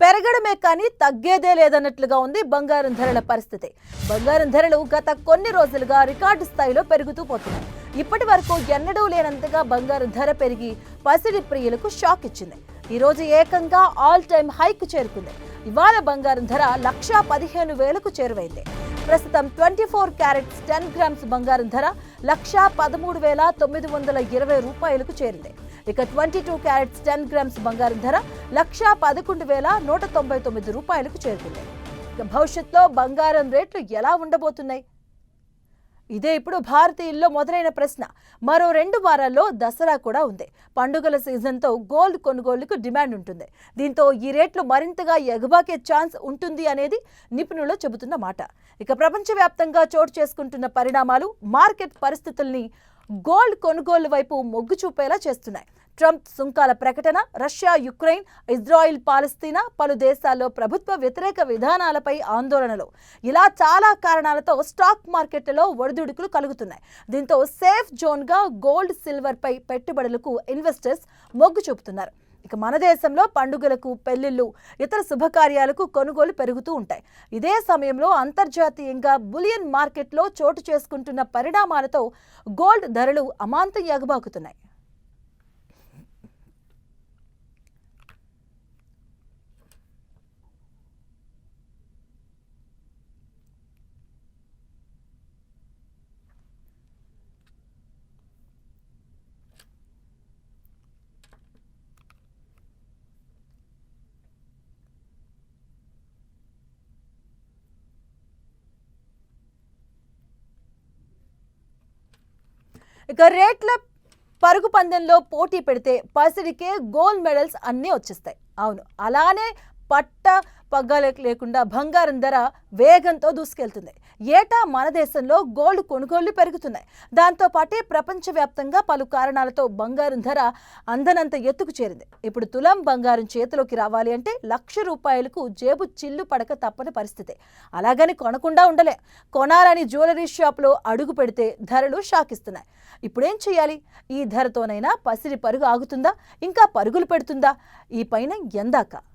పెరగడమే కానీ తగ్గేదే లేదన్నట్లుగా ఉంది బంగారం ధరల పరిస్థితి. బంగారం ధరలు గత కొన్ని రోజులుగా రికార్డు స్థాయిలో పెరుగుతూ పోతున్నాయి. ఇప్పటి వరకు ఎన్నడూ లేనంతగా బంగారం ధర పెరిగి పసిడి ప్రియులకు షాక్ ఇచ్చింది. ఈ రోజు ఏకంగా ఆల్ టైమ్ హైక్ చేరుకుంది. ఇవాళ బంగారం ధర లక్షా పదిహేను వేలకు చేరువైంది. ప్రస్తుతం twenty four carats ten grams బంగారం ధర లక్షా పదమూడు వేల తొమ్మిది వందల ఇరవై రూపాయలకు చేరింది. ఇక twenty two carats ten grams బంగారం ధర లక్షా పదకొండు వేల నూట తొంభై తొమ్మిది రూపాయలకు చేరుకుంది. ఇక భవిష్యత్తులో బంగారం రేట్లు ఎలా ఉండబోతున్నాయి? ఇదే ఇప్పుడు భారతీయుల్లో మొదలైన ప్రశ్న. మరో రెండు వారాల్లో దసరా కూడా ఉంది. పండుగల సీజన్తో గోల్డ్ కొనుగోలుకు డిమాండ్ ఉంటుంది. దీంతో ఈ రేట్లు మరింతగా ఎగబాకే ఛాన్స్ ఉంటుంది అనేది నిపుణులు చెబుతున్న మాట. ఇక ప్రపంచవ్యాప్తంగా చోటు చేసుకుంటున్న పరిణామాలు మార్కెట్ పరిస్థితుల్ని గోల్డ్ కొనుగోలు వైపు మొగ్గు చూపేలా చేస్తున్నాయి. ట్రంప్ సుంకాల ప్రకటన రష్యా యుక్రెయిన్ ఇజ్రాయిల్ పాలస్తీనా పలు దేశాల్లో ప్రభుత్వ వ్యతిరేక విధానాలపై ఆందోళనలు. ఇలా చాలా కారణాలతో స్టాక్ మార్కెట్లలో ఒడిదుడుకులు కలుగుతున్నాయి. దీంతో సేఫ్ జోన్గా గోల్డ్ సిల్వర్పై పెట్టుబడులకు ఇన్వెస్టర్స్ మొగ్గు చూపుతున్నారు. ఇక మన దేశంలో పండుగలకు పెళ్ళిళ్ళు ఇతర శుభకార్యాలకు కొనుగోలు పెరుగుతూ ఉంటాయి. ఇదే సమయంలో అంతర్జాతీయంగా బులియన్ మార్కెట్లో చోటు చేసుకుంటున్న పరిణామాలతో గోల్డ్ ధరలు అమాంతం ఎగబాకుతున్నాయి ఇక రేట్ల పరుగు పందెంలో పోటీ పెడితే పసిడికే గోల్డ్ మెడల్స్ అన్నీ వచ్చేస్తాయి. అవును అలానే పట్ట పగ్గాలు లేకుండా బంగారం ధర వేగంతో దూసుకెళ్తుంది. ఏటా మన దేశంలో గోల్డ్ కొనుగోళ్ళు పెరుగుతున్నాయి. దాంతో పాటే ప్రపంచవ్యాప్తంగా పలు కారణాలతో బంగారం ధర అందనంత ఎత్తుకు చేరింది. ఇప్పుడు తులం బంగారం చేతిలోకి రావాలి అంటే లక్ష రూపాయలకు జేబు చిల్లు పడక తప్పని పరిస్థితి. అలాగని కొనకుండా ఉండలే. కొనాలని జ్యువెలరీ షాప్లో అడుగు పెడితే ధరలు షాకిస్తున్నాయి. ఇప్పుడేం చేయాలి? ఈ ధరతోనైనా పసిరి పరుగు ఆగుతుందా? ఇంకా పరుగులు పెడుతుందా? ఈ పైన ఎందాక.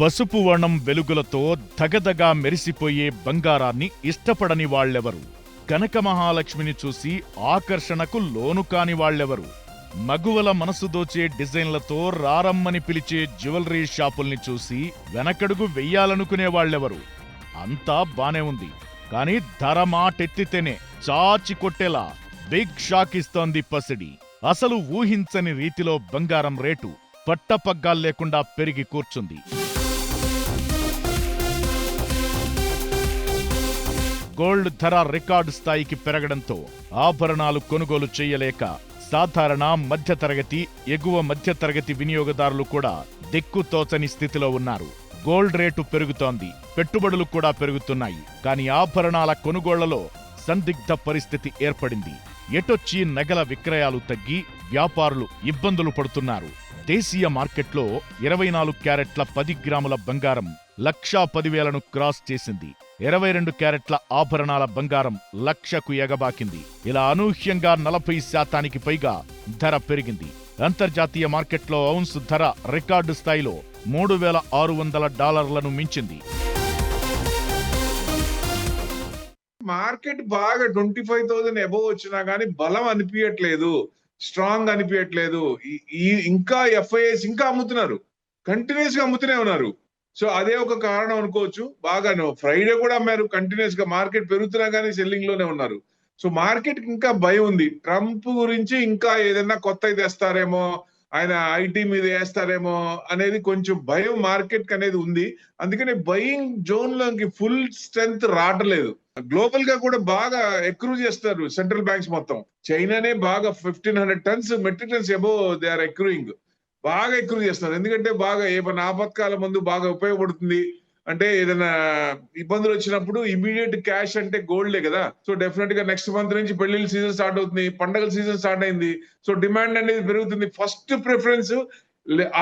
పసుపు వర్ణం వెలుగులతో దగదగా మెరిసిపోయే బంగారాన్ని ఇష్టపడని వాళ్ళెవరు? కనక మహాలక్ష్మిని చూసి ఆకర్షణకు లోను కాని వాళ్ళెవరు? మగువల మనసు దోచే డిజైన్లతో రారమ్మని పిలిచే జ్యువెలరీ షాపుల్ని చూసి వెనకడుగు వెయ్యాలనుకునే వాళ్ళెవరు? అంతా బానే ఉంది. కానీ ధర మాటెత్తితేనే చాచి కొట్టేలా బిగ్ షాక్ ఇస్తోంది పసిడి. అసలు ఊహించని రీతిలో బంగారం రేటు పట్టపగ్గాల్లేకుండా పెరిగి కూర్చుంది. గోల్డ్ ధర రికార్డు స్థాయికి పెరగడంతో ఆభరణాలు కొనుగోలు చేయలేక సాధారణ మధ్యతరగతి ఎగువ మధ్యతరగతి వినియోగదారులు కూడా దిక్కుతోచని స్థితిలో ఉన్నారు. గోల్డ్ రేటు పెరుగుతోంది పెట్టుబడులు కూడా పెరుగుతున్నాయి. కానీ ఆభరణాల కొనుగోళ్ళలో సందిగ్ధ పరిస్థితి ఏర్పడింది. ఎటొచ్చి నగల విక్రయాలు తగ్గి వ్యాపారులు ఇబ్బందులు పడుతున్నారు. దేశీయ మార్కెట్లో ఇరవై నాలుగు క్యారెట్ల పది గ్రాముల బంగారం లక్షా పదివేలను క్రాస్ చేసింది. ఇరవై రెండు క్యారెట్ల ఆభరణాల బంగారం లక్షకు ఎగబాకింది. ఇలా అనూహ్యంగా నలభై శాతానికి పైగా ధర పెరిగింది. అంతర్జాతీయ మార్కెట్లో ఔన్స్ ధర రికార్డు స్థాయిలో మూడు వేల ఆరు వందల డాలర్లను మించింది. మార్కెట్ బాగా ట్వంటీ ఫైవ్ థౌసండ్ అబోవ్ వచ్చినా కానీ బలం అనిపించట్లేదు స్ట్రాంగ్ అనిపించట్లేదు ఈ- ఇంకా ఎఫ్ఐఎస్ ఇంకా అమ్ముతున్నారు. కంటిన్యూస్గా అమ్ముతూనే ఉన్నారు. సో అదే ఒక కారణం అనుకోవచ్చు. బాగా ఫ్రైడే కూడా అమ్మారు కంటిన్యూస్గా మార్కెట్ పెరుగుతున్నా కానీ సెల్లింగ్లోనే ఉన్నారు. సో మార్కెట్ ఇంకా భయం ఉంది. ట్రంప్ గురించి ఇంకా ఏదైనా కొత్త తెస్తారేమో ఆయన ఐటీ మీద వేస్తారేమో అనేది కొంచెం భయం మార్కెట్ అనేది ఉంది. అందుకని బయింగ్ జోన్లోకి ఫుల్ స్ట్రెంత్ రావట్లేదు. గ్లోబల్గా కూడా బాగా ఎక్రూ చేస్తారు సెంట్రల్ బ్యాంక్స్ మొత్తం. చైనానే బాగా fifteen hundred tons metric tons above they are accruing బాగా ఎక్కువ చేస్తున్నారు. ఎందుకంటే బాగా ఏమైనా ఆపత్కాల ముందు బాగా ఉపయోగపడుతుంది. అంటే ఏదైనా ఇబ్బందులు వచ్చినప్పుడు ఇమీడియట్ క్యాష్ అంటే గోల్డే కదా. సో డెఫినెట్గా నెక్స్ట్ మంత్ నుంచి పెళ్ళిళ్ళ సీజన్ స్టార్ట్ అవుతుంది. పండగల సీజన్ స్టార్ట్ అయింది. సో డిమాండ్ అనేది పెరుగుతుంది. ఫస్ట్ ప్రిఫరెన్స్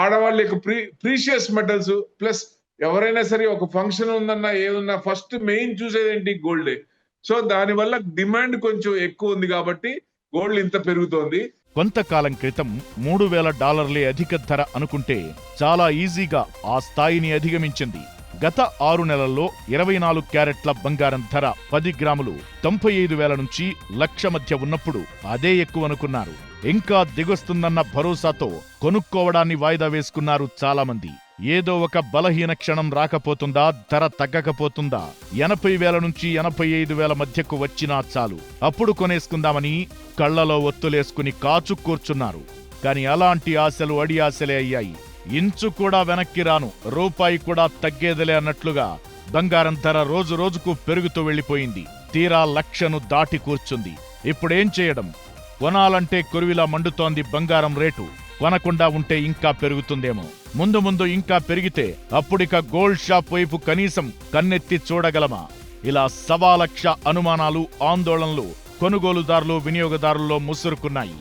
ఆడవాళ్ళ యొక్క ప్రీ ప్రీషియస్ మెటల్స్ ప్లస్ ఎవరైనా సరే ఒక ఫంక్షన్ ఉందన్నా ఏదన్నా ఫస్ట్ మెయిన్ చూసేది ఏంటి? గోల్డే సో దాని వల్ల డిమాండ్ కొంచెం ఎక్కువ ఉంది కాబట్టి గోల్డ్ ఇంత పెరుగుతోంది. కొంతకాలం క్రితం మూడు వేల డాలర్లే అధిక ధర అనుకుంటే చాలా ఈజీగా ఆ స్థాయిని అధిగమించింది. గత ఆరు నెలల్లో ఇరవై నాలుగు క్యారెట్ల బంగారం ధర పది గ్రాములు తొంభై ఐదు వేల నుంచి లక్ష మధ్య ఉన్నప్పుడు అదే ఎక్కువ అనుకున్నారు. ఇంకా దిగొస్తుందన్న భరోసాతో కొనుక్కోవడాన్ని వాయిదా వేసుకున్నారు చాలామంది. ఏదో ఒక బలహీన క్షణం రాకపోతుందా? ధర తగ్గకపోతుందా? ఎనభై వేల నుంచి ఎనభై ఐదు వేల మధ్యకు వచ్చినా చాలు. అప్పుడు కొనేసుకుందామని కళ్ళలో ఒత్తులేసుకుని కాచు కూర్చున్నారు. కాని అలాంటి ఆశలు అడి ఆశలే అయ్యాయి. ఇంచు కూడా వెనక్కి రాను. రూపాయి కూడా తగ్గేదిలే అన్నట్లుగా బంగారం ధర రోజు రోజుకు పెరుగుతూ వెళ్ళిపోయింది తీరా లక్షను దాటి కూర్చుంది. ఇప్పుడేం చేయడం? కొనాలంటే కొరివిలా మండుతోంది బంగారం రేటు. కొనకుండా ఉంటే ఇంకా పెరుగుతుందేమో. ముందు ముందు ఇంకా పెరిగితే అప్పుడిక గోల్డ్ షాప్ వైపు కనీసం కన్నెత్తి చూడగలమా? ఇలా సవా లక్ష అనుమానాలు ఆందోళనలు కొనుగోలుదారులు వినియోగదారుల్లో ముసురుకున్నాయి.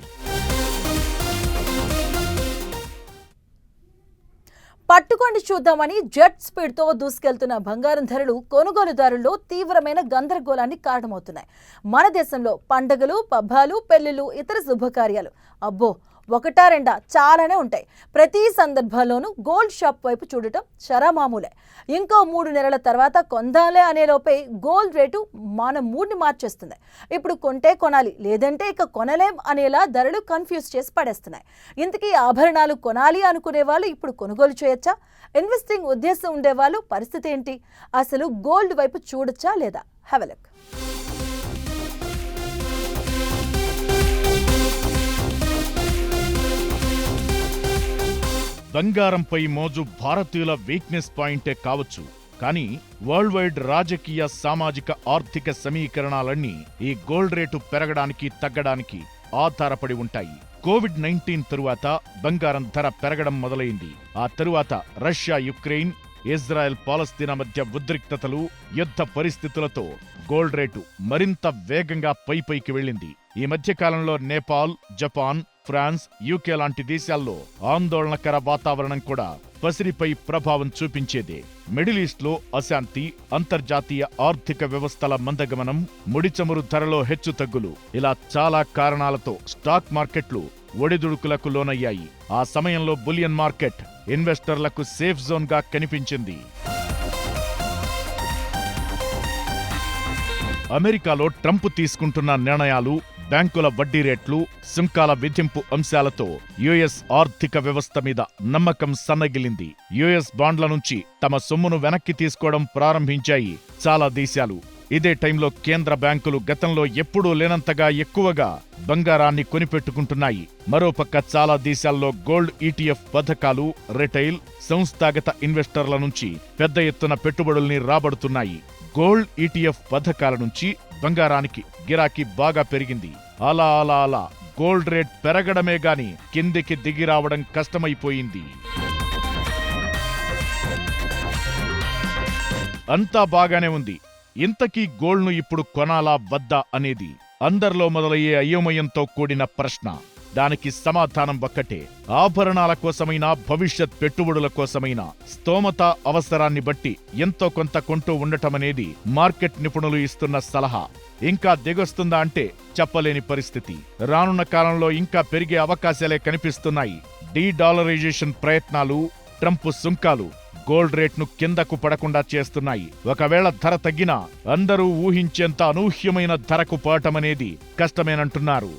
పట్టుకొని చూద్దామని జెట్ స్పీడ్తో దూసుకెళ్తున్న బంగారం ధరలు కొనుగోలుదారుల్లో తీవ్రమైన గందరగోళాన్ని కారణమవుతున్నాయి. మన దేశంలో పండగలు పబ్బాలు పెళ్ళిళ్ళు ఇతర శుభకార్యాలు. అబ్బో ఒకటా రెండా చాలానే ఉంటాయి. ప్రతి సందర్భంలోనూ గోల్డ్ షాప్ వైపు చూడటం చరామామూలే. ఇంకో మూడు నెలల తర్వాత కొందాలే అనేలోపే గోల్డ్ రేటు మన మూడ్ని మార్చేస్తుంది. ఇప్పుడు కొంటే కొనాలి లేదంటే ఇక కొనలేం అనేలా ధరలు కన్ఫ్యూజ్ చేసి పడేస్తున్నాయి. ఇంతకీ ఆభరణాలు కొనాలి అనుకునే వాళ్ళు ఇప్పుడు కొనుగోలు చేయొచ్చా? ఇన్వెస్టింగ్ ఉద్దేశం ఉండేవాళ్ళు పరిస్థితి ఏంటి? అసలు గోల్డ్ వైపు చూడొచ్చా లేదా? హెవెలక్ బంగారంపై మోజు భారతీయుల వీక్నెస్ పాయింటే కావచ్చు. కానీ వరల్డ్ వైడ్ రాజకీయ సామాజిక ఆర్థిక సమీకరణాలన్నీ ఈ గోల్డ్ రేటు పెరగడానికి తగ్గడానికి ఆధారపడి ఉంటాయి. కోవిడ్ నైన్టీన్ తరువాత బంగారం ధర పెరగడం మొదలైంది. ఆ తరువాత రష్యా యుక్రెయిన్ ఇజ్రాయెల్ పాలస్తీనా మధ్య ఉద్రిక్తతలు యుద్ధ పరిస్థితులతో గోల్డ్ రేటు మరింత వేగంగా పై పైకి వెళ్ళింది. ఈ మధ్యకాలంలో నేపాల్ జపాన్ ఫ్రాన్స్ యూకే లాంటి దేశాల్లో ఆందోళనకర వాతావరణం కూడా పసిరిపై ప్రభావం చూపించేదే. మిడిల్ ఈస్ట్లో అశాంతి అంతర్జాతీయ ఆర్థిక వ్యవస్థల మందగమనం ముడిచమురు ధరలో హెచ్చుతగ్గులు ఇలా చాలా కారణాలతో స్టాక్ మార్కెట్లు ఒడిదుడుకులకు లోనయ్యాయి. ఆ సమయంలో బులియన్ మార్కెట్ ఇన్వెస్టర్లకు సేఫ్ జోన్గా కనిపించింది. అమెరికాలో ట్రంప్ తీసుకుంటున్న నిర్ణయాలు బ్యాంకుల వడ్డీ రేట్లు సుంకాల విధింపు అంశాలతో యుఎస్ ఆర్థిక వ్యవస్థ మీద నమ్మకం సన్నగిలింది యుఎస్ బాండ్ల నుంచి తమ సొమ్మును వెనక్కి తీసుకోవడం ప్రారంభించాయి చాలా దేశాలు. ఇదే టైంలో కేంద్ర బ్యాంకులు గతంలో ఎప్పుడూ లేనంతగా ఎక్కువగా బంగారాన్ని కొనిపెట్టుకుంటున్నాయి. మరోపక్క చాలా దేశాల్లో గోల్డ్ ఈటీఎఫ్ పథకాలు రిటైల్ సంస్థాగత ఇన్వెస్టర్ల నుంచి పెద్ద ఎత్తున పెట్టుబడుల్ని రాబడుతున్నాయి. గోల్డ్ ఈటీఎఫ్ పథకాల నుంచి బంగారానికి గిరాకీ బాగా పెరిగింది. అలా అలా అలా గోల్డ్ రేట్ పెరగడమే గాని కిందికి దిగి రావడం కష్టమైపోయింది. అంతా బాగానే ఉంది. ఇంతకీ గోల్డ్ను ఇప్పుడు కొనాలా వద్దా అనేది అందరిలో మొదలయ్యే అయోమయంతో కూడిన ప్రశ్న. దానికి సమాధానం ఒక్కటే. ఆభరణాల కోసమైనా భవిష్యత్ పెట్టుబడుల కోసమైనా స్తోమత అవసరాన్ని బట్టి ఎంతో కొంత కొంటూ ఉండటమనేది మార్కెట్ నిపుణులు ఇస్తున్న సలహా. ఇంకా దిగొస్తుందా అంటే చెప్పలేని పరిస్థితి. రానున్న కాలంలో ఇంకా పెరిగే అవకాశాలే కనిపిస్తున్నాయి. డీ డాలరైజేషన్ ప్రయత్నాలు ట్రంప్ సుంకాలు గోల్డ్ రేట్ను కిందకు పడకుండా చేస్తున్నాయి. ఒకవేళ ధర తగ్గినా అందరూ ఊహించేంత అనూహ్యమైన ధరకు పోవటమనేది కష్టమేనంటున్నారు.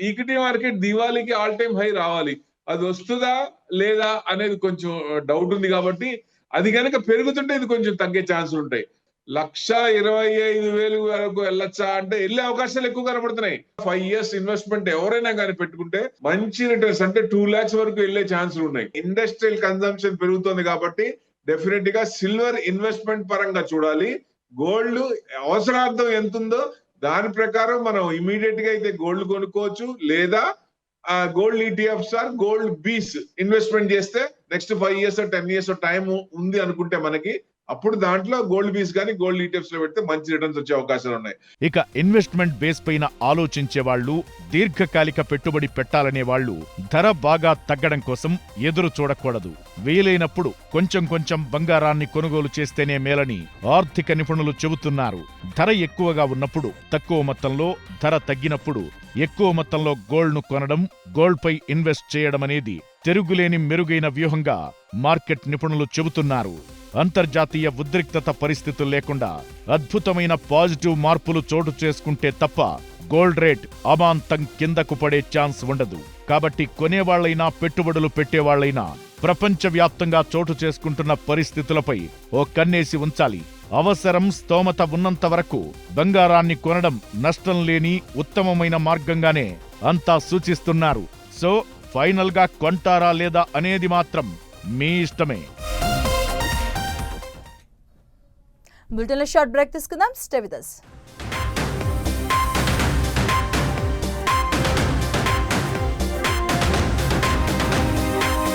ఈక్విటీ మార్కెట్ దివాళీకి ఆల్ టైమ్ హై రావాలి. అది వస్తుందా లేదా అనేది కొంచెం డౌట్ ఉంది కాబట్టి అది కనుక పెరుగుతుంటే ఇది కొంచెం తగ్గే ఛాన్సులు ఉంటాయి లక్ష ఇరవై ఐదు వేలు వరకు వెళ్ళొచ్చా? అంటే వెళ్ళే అవకాశాలు ఎక్కువ కనబడుతున్నాయి. ఫైవ్ ఇయర్స్ ఇన్వెస్ట్మెంట్ ఎవరైనా కానీ పెట్టుకుంటే మంచి రిటర్న్స్ అంటే టూ లాక్స్ వరకు వెళ్ళే ఛాన్సులు ఉన్నాయి. ఇండస్ట్రియల్ కన్సంప్షన్ పెరుగుతుంది కాబట్టి డెఫినెట్గా సిల్వర్ ఇన్వెస్ట్మెంట్ పరంగా చూడాలి. గోల్డ్ అవసరార్థం ఎంత ఉందో దాని ప్రకారం మనం ఇమీడియట్గా అయితే గోల్డ్ కొనుక్కోవచ్చు. లేదా gold ETFs or gold BeES investment చేస్తే next five years ten years time ఉంది అనుకుంటే మనకి అప్పుడు దాంట్లో గోల్డ్ బీస్ కానీ గోల్డ్ ఈటీఎఫ్స్లో పెడితే మంచి రిటర్న్స్ వచ్చే అవకాశాలు ఉన్నాయి. ఇక ఇన్వెస్ట్మెంట్ బేస్ పైన ఆలోచించే వాళ్ళు దీర్ఘకాలిక పెట్టుబడి పెట్టాలనే వాళ్ళు ధర బాగా తగ్గడం కోసం ఎదురు చూడకూడదు. వీలైనప్పుడు కొంచెం కొంచెం బంగారాన్ని కొనుగోలు చేస్తేనే మేలని ఆర్థిక నిపుణులు చెబుతున్నారు. ధర ఎక్కువగా ఉన్నప్పుడు తక్కువ మొత్తంలో ధర తగ్గినప్పుడు ఎక్కువ మొత్తంలో గోల్డ్ను కొనడం గోల్డ్పై ఇన్వెస్ట్ చేయడం అనేది తెరుగులేని మెరుగైన వ్యూహంగా మార్కెట్ నిపుణులు చెబుతున్నారు. అంతర్జాతీయ ఉద్రిక్తత పరిస్థితులు లేకుండా అద్భుతమైన పాజిటివ్ మార్పులు చోటు చేసుకుంటే తప్ప గోల్డ్ రేట్ అమాంతం కిందకు పడే ఛాన్స్ ఉండదు. కాబట్టి కొనేవాళ్ళైనా పెట్టుబడులు పెట్టేవాళ్ళైనా ప్రపంచవ్యాప్తంగా చోటు చేసుకుంటున్న పరిస్థితులపై ఓ కన్నేసి ఉంచాలి. అవసరం స్తోమత ఉన్నంత వరకు బంగారాన్ని కొనడం నష్టం లేని ఉత్తమమైన మార్గంగానే అంతా సూచిస్తున్నారు. సో ఫైనల్గా కొంటారా లేదా అనేది మాత్రం మీ ఇష్టమే బులెటిన్లో షార్ట్ బ్రేక్ తీసుకుందాం స్టే విత్.